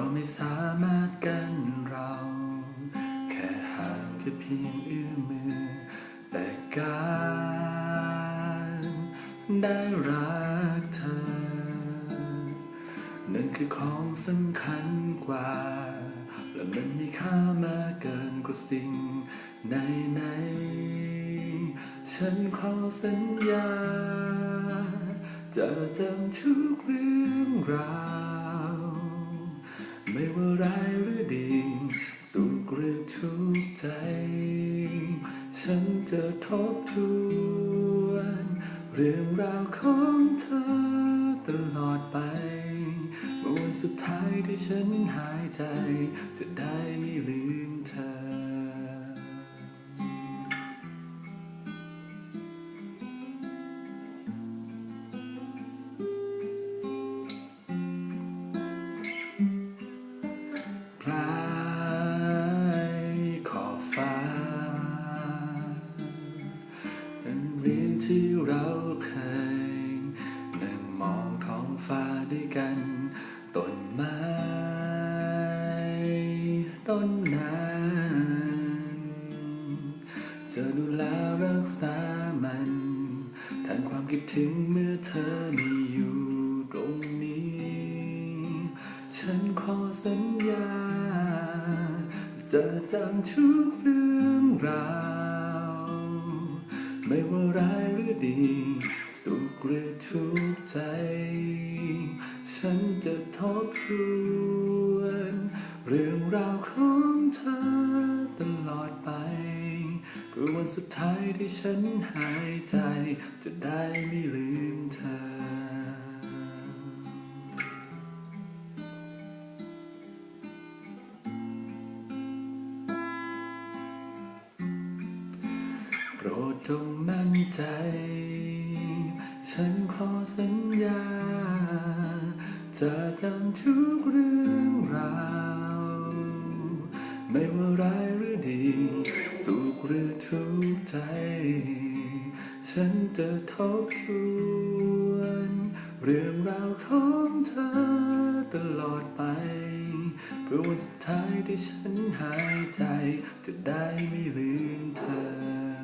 ก็ไม่สามารถกันเรา แค่ห่างแค่เพียงเอื้อมมือ แต่การได้รักเธอ นั่นคือของสำคัญกว่า และมันมีค่ามากเกินกว่าสิ่งใดๆฉันขอสัญญา จะจำทุกเรื่องราว ไม่ว่าร้ายหรือดี สุขหรือทุกข์ใจ ฉันจะทบทวน เรื่องราวของเธอตลอดไปเมื่อวันสุดท้ายที่ฉันหายใจ จะได้ไม่ลืมเธอ ต้นนั้นจะดูแลรักษามันแทนความคิดถึงเมื่อเธอไม่อยู่ตรงนี้ ฉันขอสัญญา จะจำทุกเรื่องราว ไม่ว่าร้ายหรือดี สุขหรือทุกข์ใจ ฉันจะทบทวน เรื่องราวของเธอตลอดไปเพื่อวันสุดท้ายที่ฉันหายใจ จะได้ไม่ลืมเธอ โปรดจงมั่นใจ ฉันขอสัญญา จะจำทุกเรื่องราว ไม่ว่าร้ายหรือดี สุขหรือทุกข์ใจ ฉันจะทบทวน เรื่องราวของเธอตลอดไป เพื่อวันสุดท้ายที่ฉันหายใจ จะได้ไม่ลืมเธอ